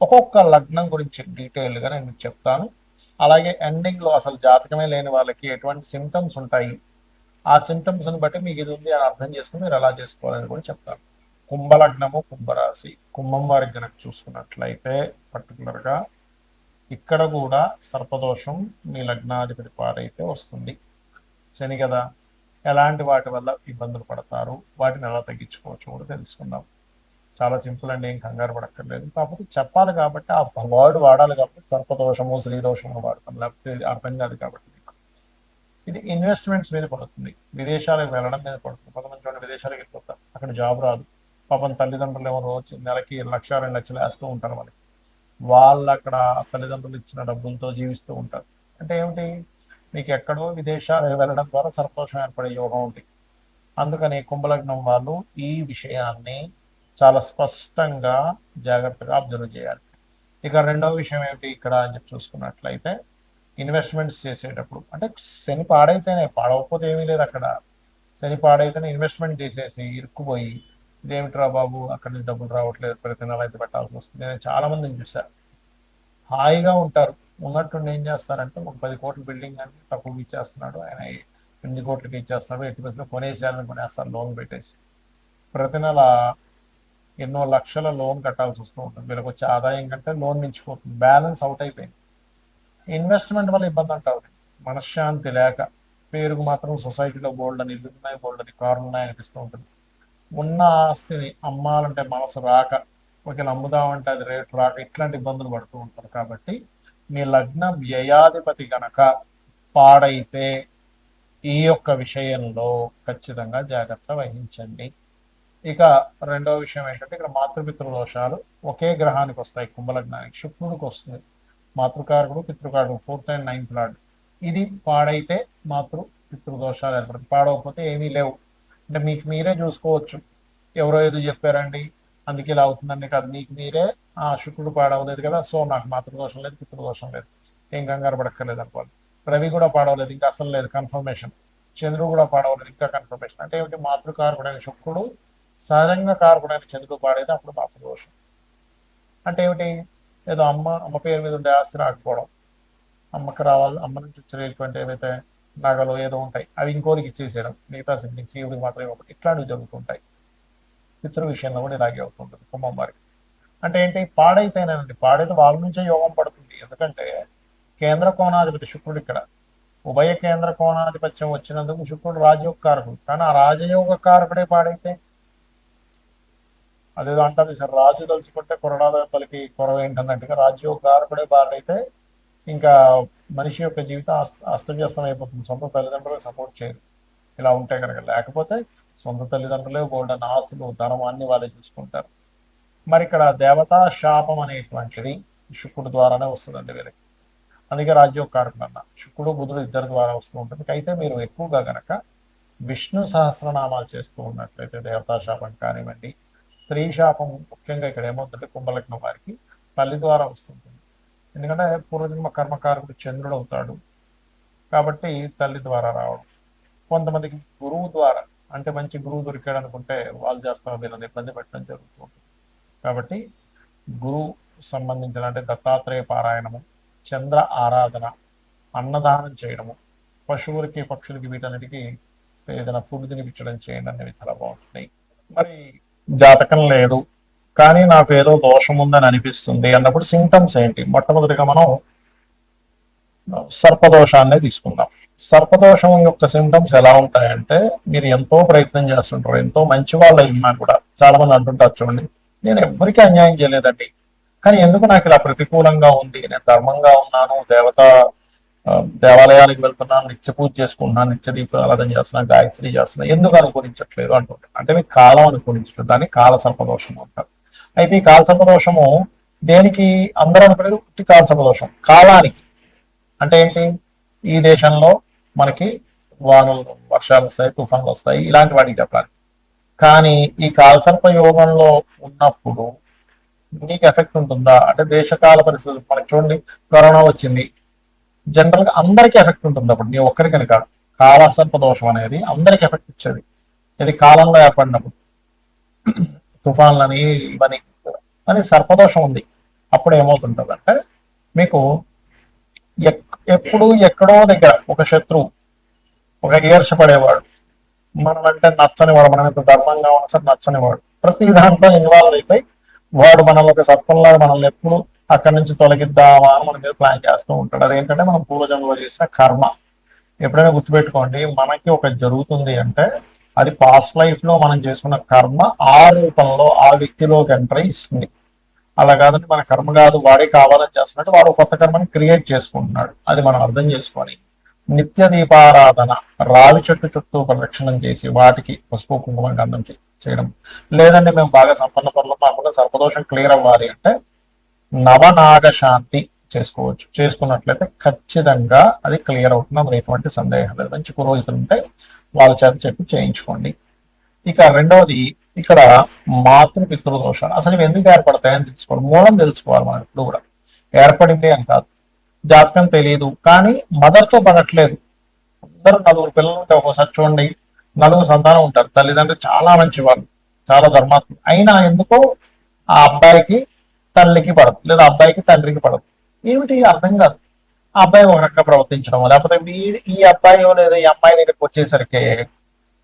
ఒక్కొక్క లగ్నం గురించి డీటెయిల్గా నేను మీకు చెప్తాను. అలాగే ఎండింగ్లో అసలు జాతకమే లేని వాళ్ళకి ఎటువంటి సిమ్టమ్స్ ఉంటాయి? ఆ సిమ్టమ్స్ని బట్టి మీకు ఇది ఉంది అని అర్థం చేసుకుని మీరు ఎలా చేసుకోవాలని కూడా చెప్తాను. కుంభలగ్నము కుంభరాశి. కుంభం వారికి కనుక చూసుకున్నట్లయితే పర్టికులర్గా ఇక్కడ కూడా సర్పదోషం మీ లగ్నాధిపతి పాడైతే వస్తుంది. శని కదా ఎలాంటి వాటి వల్ల ఇబ్బందులు పడతారు? వాటిని ఎలా తగ్గించుకోవచ్చు కూడా తెలుసుకుందాం. చాలా సింపుల్ అండి ఏం కంగారు పడక్కర్లేదు. కాకపోతే చెప్పాలి కాబట్టి ఆ వర్డ్ వాడాలి కాబట్టి సర్పదోషము శ్రీదోషము వాడతాం. లేకపోతే అర్థం కాదు కాబట్టి. మీకు ఇది ఇన్వెస్ట్మెంట్స్ మీద పడుతుంది. విదేశాలకు వెళ్ళడం మీద పడుతుంది. కొంతమంది చూడండి విదేశాలకు వెళ్ళిపోతారు అక్కడ జాబ్ రాదు. పాపం తల్లిదండ్రులు ఏమో రోజు నెలకి లక్ష రెండు లక్షలు వేస్తూ ఉంటారు వాళ్ళకి. వాళ్ళు అక్కడ తల్లిదండ్రులు ఇచ్చిన డబ్బులతో జీవిస్తూ ఉంటారు. అంటే ఏమిటి? మీకు ఎక్కడో విదేశాలకు వెళ్ళడం ద్వారా సంతోషం ఏర్పడే యోగం ఉంది. అందుకని కుంభలగ్నం వాళ్ళు ఈ విషయాన్ని చాలా స్పష్టంగా జాగ్రత్తగా అబ్జర్వ్ చేయాలి. ఇక రెండవ విషయం ఏమిటి? ఇక్కడ అని చెప్పి చూసుకున్నట్లయితే ఇన్వెస్ట్మెంట్స్ చేసేటప్పుడు అంటే శని పాడైతేనే పాడవకపోతే ఏమీ లేదు అక్కడ. శని పాడైతేనే ఇన్వెస్ట్మెంట్ చేసేసి ఇరుక్కుపోయి ఇదేమిట్రా బాబు అక్కడ నుంచి డబ్బులు రావట్లేదు ప్రతి నెల అయితే పెట్టాల్సి వస్తుంది నేను చాలా మందిని చూశాను హాయిగా ఉంటారు. ఉన్నట్టుండి ఏం చేస్తారంటే ఒక పది కోట్ల బిల్డింగ్ అని తక్కువ ఇచ్చేస్తున్నాడు. ఆయన ఎనిమిది కోట్లకి ఇచ్చేస్తాడు ఎట్టి బస్సులో కొనేసేయాలని కొనేస్తారు లోన్ పెట్టేసి. ప్రతి నెల ఎన్నో లక్షల లోన్ కట్టాల్సి వస్తూ ఉంటుంది. వీళ్ళకి వచ్చే ఆదాయం కంటే లోన్ మించిపోతుంది. బ్యాలెన్స్ అవుట్ అయిపోయింది. ఇన్వెస్ట్మెంట్ వల్ల ఇబ్బంది అంటారు. మనశ్శాంతి లేక పేరుకు మాత్రం సొసైటీలో బోల్డ్ అని ఇల్లు ఉన్నాయి బోల్డ్ అని కార్లు ఉన్నాయి అనిపిస్తూ ఉంటుంది. ఉన్న ఆస్తిని అమ్మాలంటే మనసు రాక ఒకవేళ అమ్ముదామంటే అది రేటు రాక ఇట్లాంటి ఇబ్బందులు పడుతూ ఉంటారు. కాబట్టి మీ లగ్న వ్యయాధిపతి గనక పాడైతే ఈ యొక్క విషయంలో ఖచ్చితంగా జాగ్రత్త వహించండి. ఇక రెండో విషయం ఏంటంటే ఇక్కడ మాతృపితృ దోషాలు ఒకే గ్రహానికి వస్తాయి. కుంభలగ్నానికి శుక్రుడికి వస్తుంది. మాతృకారకుడు పితృకారకుడు ఫోర్త్ అండ్ నైన్త్ లార్డ్. ఇది పాడైతే మాతృ పితృదోషాలు ఏర్పడతాయి. పాడవకపోతే ఏమీ లేవు. అంటే మీకు మీరే చూసుకోవచ్చు. ఎవరో ఏదో చెప్పారండి. అందుకే ఇలా అవుతుందండి కాదు మీకు మీరే ఆ శుక్రుడు పాడవలేదు కదా సో నాకు మాతృదోషం లేదు పితృదోషం లేదు. ఏం కంగారు పడక్కర్లేదు అనుకోవాలి రవి కూడా పాడవలేదు ఇంకా అసలు లేదు. కన్ఫర్మేషన్ చంద్రుడు కూడా పాడవలేదు ఇంకా కన్ఫర్మేషన్ అంటే ఏమిటి? మాతృకారకుడైన శుక్రుడు సహజంగా కారకుడైన చంద్రుడు పాడైతే అప్పుడు మాతృదోషం అంటే ఏమిటి? ఏదో అమ్మ అమ్మ పేరు మీద ఉండే ఆస్తి రాకపోవడం. అమ్మకి రావాలి అమ్మ నుంచి వచ్చినటువంటి ఏవైతే నగలు ఏదో ఉంటాయి. అవి ఇంకోరికి ఇచ్చేసేయడం. మిగతా సిబ్లింగ్స్ ఈవిడికి మాత్రమే ఒకటి. ఇట్లాంటివి జరుగుతుంటాయి. పితృ విషయంలో కూడా ఇలాగే అవుతుంటుంది కుంభం వారికి అంటే ఏంటి? పాడైతేనేనండి. పాడైతే వాళ్ళ నుంచే యోగం పడుతుంది. ఎందుకంటే కేంద్ర కోణాధిపతి శుక్రుడు ఇక్కడ. ఉభయ కేంద్ర కోణాధిపత్యం వచ్చినందుకు శుక్రుడు రాజయోగ కారకుడు కానీ ఆ రాజయోగ కారకుడే పాడైతే అదేదో అంటారు సార్ రాజు తలుచుకుంటే కొరడాద పలికి కొరవ ఏంటన్నట్టుగా రాజు గారపడే బారైతే ఇంకా మనిషి యొక్క జీవితం అస్త అస్తవ్యస్తం అయిపోతుంది సొంత తల్లిదండ్రులకు సపోర్ట్ చేయరు ఇలా ఉంటే కనుక. లేకపోతే సొంత తల్లిదండ్రులే బోల్డ్ ఆస్తులు ధనం అన్ని వాళ్ళే చూసుకుంటారు. మరి ఇక్కడ దేవతా శాపం అనేటువంటిది శుక్రుడు ద్వారానే వస్తుందండి వీళ్ళకి. అందుకే రాజ్యోగ కారకుడు శుక్రుడు బుధుడు ఇద్దరి ద్వారా వస్తూ ఉంటుంది. అయితే మీరు ఎక్కువగా గనక విష్ణు సహస్రనామాలు చేస్తూ ఉన్నట్లయితే దేవతా శాపం కానివ్వండి స్త్రీ శాపం ముఖ్యంగా ఇక్కడ ఏమవుతుందంటే కుంభలగ్నం వారికి తల్లి ద్వారా వస్తుంటుంది. ఎందుకంటే పూర్వజన్మ కర్మకారకుడు చంద్రుడు అవుతాడు. కాబట్టి తల్లి ద్వారా రావడం. కొంతమందికి గురువు ద్వారా అంటే మంచి గురువు దొరికాడు అనుకుంటే వాళ్ళు చేస్తారు వీళ్ళని ఇబ్బంది పెట్టడం జరుగుతుంది కాబట్టి గురువు సంబంధించిన అంటే దత్తాత్రేయ పారాయణము చంద్ర ఆరాధన అన్నదానం చేయడము పశువులకి పక్షులకి వీటన్నిటికీ ఏదైనా ఫుడ్ తినిపించడం చేయండి అనేవి చాలా బాగుంటున్నాయి. మరి జాతకం లేదు. కానీ నాకు ఏదో దోషం ఉందని అనిపిస్తుంది అన్నప్పుడు సింటమ్స్ ఏంటి? మొట్టమొదటిగా మనం సర్పదోషాన్నే తీసుకుందాం. సర్పదోషం యొక్క సింటమ్స్ ఎలా ఉంటాయంటే మీరు ఎంతో ప్రయత్నం చేస్తుంటారు ఎంతో మంచి వాళ్ళు అయినా కూడా చాలా మంది అంటుంటారు చూడండి నేను ఎవ్వరికీ అన్యాయం చేయలేదండి. కానీ ఎందుకు నాకు ఇలా ప్రతికూలంగా ఉంది? నేను ధర్మంగా ఉన్నాను దేవత దేవాలయాలకు వెళ్తున్నాను నిత్య పూజ చేసుకుంటున్నాను నిత్య దీపారాధన చేస్తున్నాను గాయత్రి చేస్తున్నాను ఎందుకు అనుకూలించట్లేదు అంటుంటారు. అంటే మీకు కాలం అనుకూలించట్లేదు దాన్ని కాల సర్పదోషం అంటారు. అయితే ఈ కాల సర్పదోషము దేనికి అందరూ అనుకునేది ఉట్టి కాల సర్పదోషం కాలానికి. అంటే ఏంటి? ఈ దేశంలో మనకి వానలు వర్షాలు వస్తాయి తుఫాన్లు వస్తాయి ఇలాంటి వాటికి చెప్పాలి. కానీ ఈ కాలసర్ప యోగంలో ఉన్నప్పుడు నీకు ఎఫెక్ట్ ఉంటుందా? అంటే దేశకాల పరిస్థితులు మనకి చూడండి కరోనా వచ్చింది. జనరల్గా అందరికీ ఎఫెక్ట్ ఉంటుంది అప్పుడు. నీ ఒక్కరికని కాదు కాలసర్ప దోషం అనేది అందరికి ఎఫెక్ట్ ఇచ్చేది. ఇది కాలంలో ఏర్పడినప్పుడు. తుఫాన్లని ఇవన్నీ అని సర్పదోషం ఉంది. అప్పుడు ఏమవుతుంటుంది అంటే మీకు ఎప్పుడు ఎక్కడో దగ్గర ఒక శత్రువు ఒక ఈర్షపడేవాడు మనం అంటే నచ్చనివాడు మనం ఎంత ధర్మంగా ఉన్నా సరే నచ్చనివాడు. ప్రతి దాంట్లో ఇన్వాల్వ్ అయిపోయి వాడు మనల్ని ఒక సర్పంలాగా మనల్ని ఎప్పుడు అక్కడి నుంచి తొలగిద్దామా అని మన మీద ప్లాన్ చేస్తూ ఉంటాడు. అదేంటంటే మనం పూర్వజన్మలో చేసిన కర్మ. ఎప్పుడైనా గుర్తుపెట్టుకోండి మనకి ఒక జరుగుతుంది అంటే అది పాస్ట్ లైఫ్లో మనం చేసుకున్న కర్మ ఆ రూపంలో ఆ వ్యక్తిలోకి ఎంటర్ ఇస్తుంది. అలా కాదంటే మన కర్మ కాదు వాడే కావాలని చేస్తున్నట్టు వాడు కొత్త కర్మని క్రియేట్ చేసుకుంటున్నాడు. అది మనం అర్థం చేసుకొని నిత్య దీపారాధన రావి చెట్టు చుట్టూ ప్రదక్షిణం చేసి వాటికి పసుపు కుంకుమ గంధం చేయడం. లేదంటే మేము బాగా సంపన్న పనులు మాకుండా సర్పదోషం క్లియర్ అవ్వాలి అంటే నవనాగ శాంతి చేసుకోవచ్చు. చేసుకున్నట్లయితే ఖచ్చితంగా అది క్లియర్ అవుతుంది. అందులో ఎటువంటి సందేహం లేదు. మంచి పురోహితులు ఉంటే వాళ్ళ చేత చెప్పి చేయించుకోండి. ఇక రెండవది ఇక్కడ మాతృ దోషాలు. అసలు ఇవి ఎందుకు ఏర్పడతాయని తెలుసుకోవాలి. మూలం తెలుసుకోవాలి మనం ఇప్పుడు కూడా. ఏర్పడింది అని కాదు. జాతకం తెలియదు కానీ మదర్తో పడట్లేదు. అందరూ నలుగురు పిల్లలు ఉంటే ఒక్కోసారి చూడండి. నలుగురు సంతానం ఉంటారు. తల్లిదండ్రులు చాలా మంచి వాళ్ళు చాలా ధర్మాత్మ అయినా ఎందుకో ఆ అబ్బాయికి తల్లికి పడదు లేదా అబ్బాయికి తండ్రికి పడదు. ఏమిటి అర్థం కాదు? ఆ అబ్బాయి ఒక రకంగా ప్రవర్తించడం లేకపోతే వీడి ఈ అబ్బాయి లేదా ఈ అమ్మాయి దగ్గరికి వచ్చేసరికి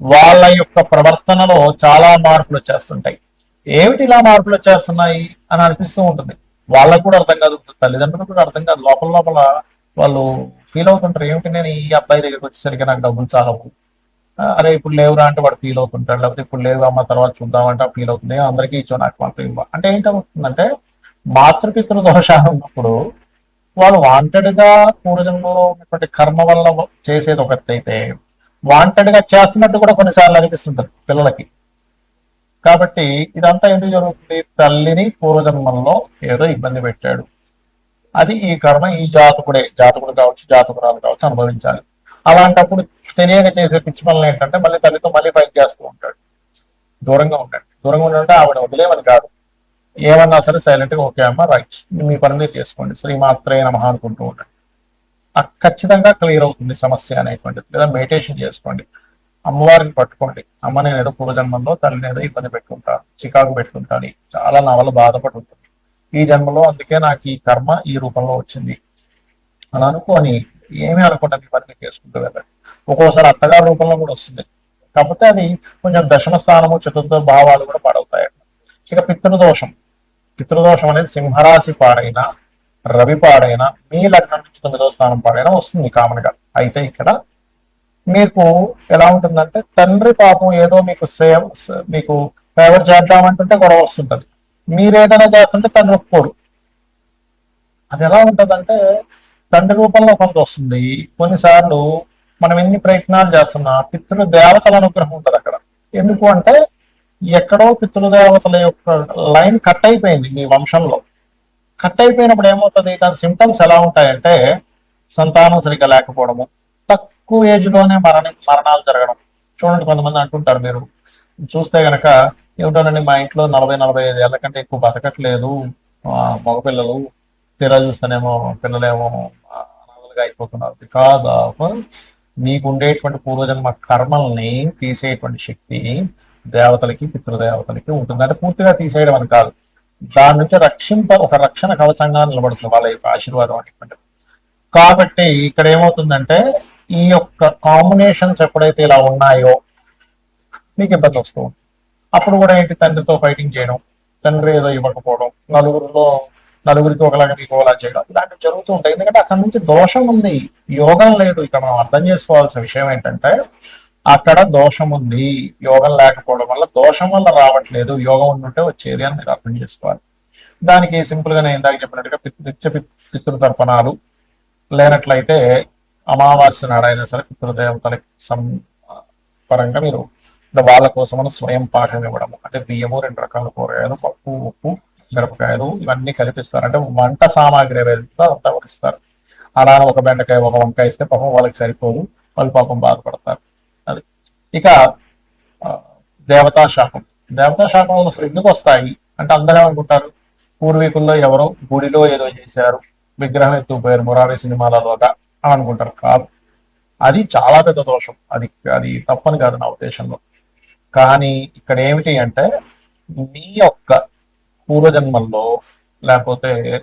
వాళ్ళ యొక్క ప్రవర్తనలో చాలా మార్పులు వచ్చేస్తుంటాయి. ఏమిటి ఇలా మార్పులు వచ్చేస్తున్నాయి అని అనిపిస్తూ ఉంటుంది. వాళ్ళకు కూడా అర్థం కాదు తల్లిదండ్రులకు కూడా అర్థం కాదు. లోపల లోపల వాళ్ళు ఫీల్ అవుతుంటారు. ఏమిటి నేను ఈ అబ్బాయి దగ్గరికి వచ్చేసరికి నాకు డబ్బులు చాలవు అరే ఇప్పుడు లేవురా అంటే వాడు ఫీల్ అవుతుంటాడు. లేకపోతే ఇప్పుడు లేవు అమ్మ తర్వాత చూద్దామంటే ఫీల్ అవుతుంది. అందరికీ ఇచ్చో నాకు మాత్రం ఇవ్వ. అంటే ఏంటవుతుందంటే మాతృపితృ దోషాలు ఉన్నప్పుడు వాళ్ళు వాంటెడ్గా పూర్వజన్మలో ఉన్నటువంటి కర్మ వల్ల చేసేది ఒకటైతే వాంటెడ్గా చేస్తున్నట్టు కూడా కొన్నిసార్లు అనిపిస్తుంటది పిల్లలకి. కాబట్టి ఇదంతా ఎందుకు జరుగుతుంది? తల్లిని పూర్వజన్మంలో ఏదో ఇబ్బంది పెట్టాడు. అది ఈ కర్మ ఈ జాతకుడే జాతకుడు కావచ్చు జాతకురాలు కావచ్చు అనుభవించాలి. అలాంటప్పుడు తెలియక చేసే పిచ్చి పనులు ఏంటంటే మళ్ళీ తల్లితో మళ్ళీ ఫైట్ చేస్తూ ఉంటాడు. దూరంగా ఉంటాడు. దూరంగా ఉండాలంటే ఆవిడ వదిలేమని కాదు. ఏమన్నా సరే సైలెంట్గా ఓకే అమ్మ రైట్ మీ పని మీరు చేసుకోండి. శ్రీమాత్రే నమహ అనుకుంటూ ఉండండి. ఆ ఖచ్చితంగా క్లియర్ అవుతుంది సమస్య అనేటువంటిది. లేదా మెడిటేషన్ చేసుకోండి. అమ్మవారిని పట్టుకోండి. అమ్మ నేను ఏదో పూర్వజన్మంలో తల్లిని ఏదో ఇబ్బంది పెట్టుకుంటాను చికాకు పెట్టుకుంటాను చాలా నా వల్ల బాధపడి ఉంటుంది ఈ జన్మలో అందుకే నాకు ఈ కర్మ ఈ రూపంలో వచ్చింది. అలా అనుకోని ఏమీ అనుకుంటా మీ పని చేసుకుంటూ వెళ్ళండి. ఒక్కోసారి అత్తగారి రూపంలో కూడా వస్తుంది. కాకపోతే అది కొంచెం దశమ స్థానము చతుర్థ భావాలు కూడా పాడవుతాయి. ఇక పితృదోషం. పితృదోషం అనేది సింహరాశి పాడైన రవి పాడైన మీ లగ్నం నుంచి తొమ్మిదో స్థానం పాడైనా వస్తుంది కామన్గా. అయితే ఇక్కడ మీకు ఎలా ఉంటుందంటే తండ్రి పాపం ఏదో మీకు సేవ మీకు ఫేవర్ చేద్దామంటుంటే గొడవ వస్తుంటది. మీరేదైనా చేస్తుంటే తండ్రి ఒప్పుకోడు అది ఎలా ఉంటదంటే తండ్రి రూపంలో కొంత వస్తుంది. కొన్నిసార్లు మనం ఎన్ని ప్రయత్నాలు చేస్తున్నా పితృ దేవతల అనుగ్రహం ఉంటది అక్కడ. ఎందుకు అంటే ఎక్కడో పితృదేవతల యొక్క లైన్ కట్ అయిపోయింది మీ వంశంలో. కట్ అయిపోయినప్పుడు ఏమవుతుంది? దాని సిమ్టమ్స్ ఎలా ఉంటాయంటే సంతానం సరిగ్గా లేకపోవడము తక్కువ ఏజ్లోనే మరణ మరణాలు జరగడం. చూడండి కొంతమంది అంటుంటారు మీరు. చూస్తే గనక ఏమిటోనండి మా ఇంట్లో నలభై నలభై ఐదు ఏళ్ళ కంటే ఎక్కువ బతకట్లేదు. ఆ, మగపిల్లలు తీరా చూస్తేనేమో పిల్లలేమో అనాథలుగా అయిపోతున్నారు. బికాజ్ ఆఫ్ మీకు ఉండేటువంటి పూర్వజన్మ కర్మల్ని తీసేటువంటి శక్తి దేవతలకి పితృదేవతలకి ఉంటుంది. అంటే పూర్తిగా తీసేయడం అని కాదు. దాని నుంచి రక్షింప ఒక రక్షణ కవచంగా నిలబడుతుంది వాళ్ళ యొక్క ఆశీర్వాదం అనేటువంటి కాబట్టి ఇక్కడ ఏమవుతుందంటే ఈ యొక్క కాంబినేషన్స్ ఎప్పుడైతే ఇలా ఉన్నాయో మీకు ఇబ్బంది వస్తూ అప్పుడు కూడా ఏంటి? తండ్రితో ఫైటింగ్ చేయడం తండ్రి ఏదో ఇవ్వకపోవడం నలుగురిలో నలుగురికి ఒకలాగా మీకు ఒకలా చేయడం ఇలాంటివి జరుగుతూ ఉంటాయి. ఎందుకంటే అక్కడ నుంచి దోషం ఉంది. యోగం లేదు. ఇక్కడ మనం అర్థం చేసుకోవాల్సిన విషయం ఏంటంటే అక్కడ దోషం ఉంది యోగం లేకపోవడం వల్ల దోషం వల్ల రావట్లేదు యోగం ఉండుంటే వచ్చేది అని మీరు అర్థం చేసుకోవాలి. దానికి సింపుల్గా నేను ఇందాక చెప్పినట్టుగా పితృ నిత్య పితృతర్పణాలు లేనట్లయితే అమావాస్య నాడైనా సరే పితృదేవతలకి సం పరంగా మీరు వాళ్ళ కోసమని స్వయం పాఠం ఇవ్వడము. అంటే బియ్యము రెండు రకాల కూరగాయలు పప్పు ఉప్పు మిరపకాయలు ఇవన్నీ కలిపిస్తారు. అంటే వంట సామాగ్రి ఏదైతే అంతా వరిస్తారు అలానే ఒక బెండకాయ ఒక వంకాయ ఇస్తే పాపం వాళ్ళకి సరిపోదు. వాళ్ళు పాపం బాధపడతారు. అది. ఇక ఆ, దేవతా శాపం. దేవతా శాపం అసలు ఎందుకు వస్తాయి? అంటే అందరూ ఏమనుకుంటారు? పూర్వీకుల్లో ఎవరో గుడిలో ఏదో చేశారు విగ్రహం ఎత్తుకుపోయారు మురారి సినిమాలలోగా అని అనుకుంటారు. కాదు. అది చాలా పెద్ద దోషం. అది అది తప్పని కాదు నా ఉద్దేశంలో. కానీ ఇక్కడ ఏమిటి అంటే మీ యొక్క పూర్వజన్మల్లో లేకపోతే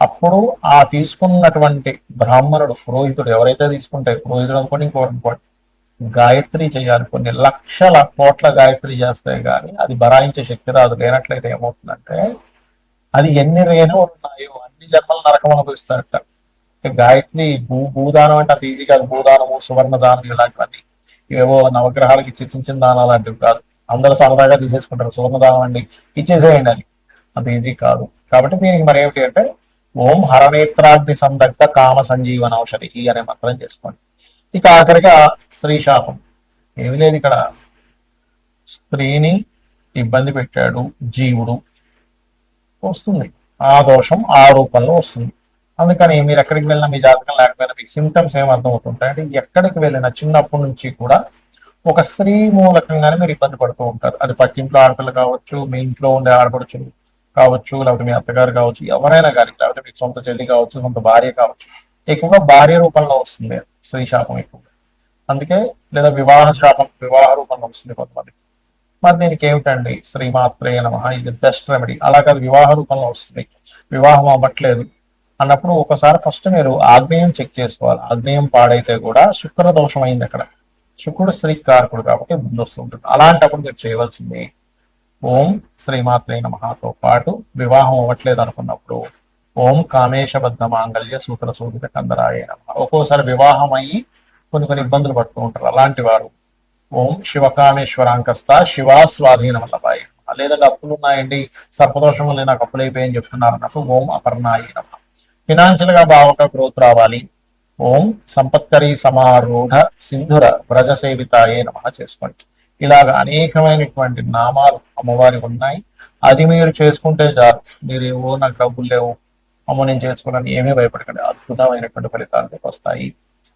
అప్పుడు ఆ తీసుకున్నటువంటి బ్రాహ్మణుడు పురోహితుడు ఎవరైతే తీసుకుంటే పురోహితుడు అనుకోండి ఇంకోటి అనుకోండి గాయత్రి చేయాలి. కొన్ని లక్షల కోట్ల గాయత్రి చేస్తే గాని అది బరాయించే శక్తి రాదు. లేనట్లయితే ఏమవుతుందంటే అది ఎన్ని రేణు ఉన్నాయో అన్ని జన్మల నరకం అనుభవిస్తారట. గాయత్రి భూ భూదానం అంటే అది ఈజీ కాదు. భూదానము సువర్ణ దానం ఇలాంటివన్నీ. ఇవేవో నవగ్రహాలకి ఇచ్చి చిన్న చిన్న దానాలు లాంటివి కాదు. అందరూ సరదాగా తీసేసుకుంటారు. సువర్ణ దానం అండి ఇచ్చేసేయండి అని. అది ఈజీ కాదు. కాబట్టి దీనికి మరి ఏమిటి అంటే ఓం హరనేత్రాగ్ని సందగ్ధ కామ సంజీవన ఔషధి అనే మంత్రం చేసుకోండి. ఇక ఆఖరిగా స్త్రీ శాపం. ఏమి లేదు ఇక్కడ. స్త్రీని ఇబ్బంది పెట్టాడు జీవుడు. వస్తుంది. ఆ దోషం ఆ రూపంలో వస్తుంది. అందుకని మీరు ఎక్కడికి వెళ్ళినా మీ జాతకం లేకపోయినా మీకు సిమ్టమ్స్ ఏం అర్థం అవుతుంటాయి అంటే ఎక్కడికి వెళ్ళినా చిన్నప్పటి నుంచి కూడా ఒక స్త్రీ మూలకంగానే మీరు ఇబ్బంది పడుతూ ఉంటారు. అది పక్కింట్లో ఆడపిల్ల కావచ్చు మీ ఇంట్లో ఉండే ఆడపడుచులు కావచ్చు లేకపోతే మీ అత్తగారు కావచ్చు ఎవరైనా కానీ లేకపోతే మీ సొంత చెల్లి కావచ్చు సొంత భార్య కావచ్చు ఎక్కువగా భార్య రూపంలో వస్తుంది స్త్రీ శాపం ఎక్కువగా అందుకే లేదా వివాహ శాపం వివాహ రూపంలో వస్తుంది కొంతమంది. మరి దీనికి ఏమిటండి? శ్రీమాత్రే నమ ఇది బెస్ట్ రెమెడీ అలా కాదు వివాహ రూపంలో వస్తుంది. వివాహం అవ్వట్లేదు అన్నప్పుడు ఒకసారి ఫస్ట్ మీరు ఆగ్నేయం చెక్ చేసుకోవాలి. ఆగ్నేయం పాడైతే కూడా శుక్ర దోషం అయింది అక్కడ. శుక్రుడు స్త్రీ కారకుడు కాబట్టి ముందు వస్తుంటుంది అలాంటప్పుడు మీరు చేయవలసింది ఓం శ్రీమాత్రే నమతో పాటు వివాహం అవ్వట్లేదు అనుకున్నప్పుడు ఓం కామేశబద్ధ మాంగళ్య సూత్ర సూదిత కందరాయ నమ. ఒక్కోసారి వివాహం అయ్యి కొన్ని కొన్ని ఇబ్బందులు పడుతూ ఉంటారు. అలాంటి వారు ఓం శివకామేశ్వరాంకస్త శివాస్వాధీన వల్లభాయ లేదంటే అప్పులు ఉన్నాయండి సర్పదోషం వల్ల నాకు అప్పులు అయిపోయాయని చెప్తున్నారు అన్నప్పుడు ఓం అపర్ణాయి నమ. ఫినాన్షియల్గా బాగా గ్రోత్ రావాలి. ఓం సంపత్కరి సమారూఢ సింధుర వ్రజ సేవితాయే నమ చేసుకోండి. ఇలాగ అనేకమైనటువంటి నామాలు అమ్మవారికి ఉన్నాయి. అది మీరు చేసుకుంటే చాలు. మీరు ఏవో నాకు డబ్బులు లేవు. అమ్మ నేను చేసుకోవాలని ఏమీ భయపడకండి. అద్భుతమైనటువంటి ఫలితాలు వస్తాయి.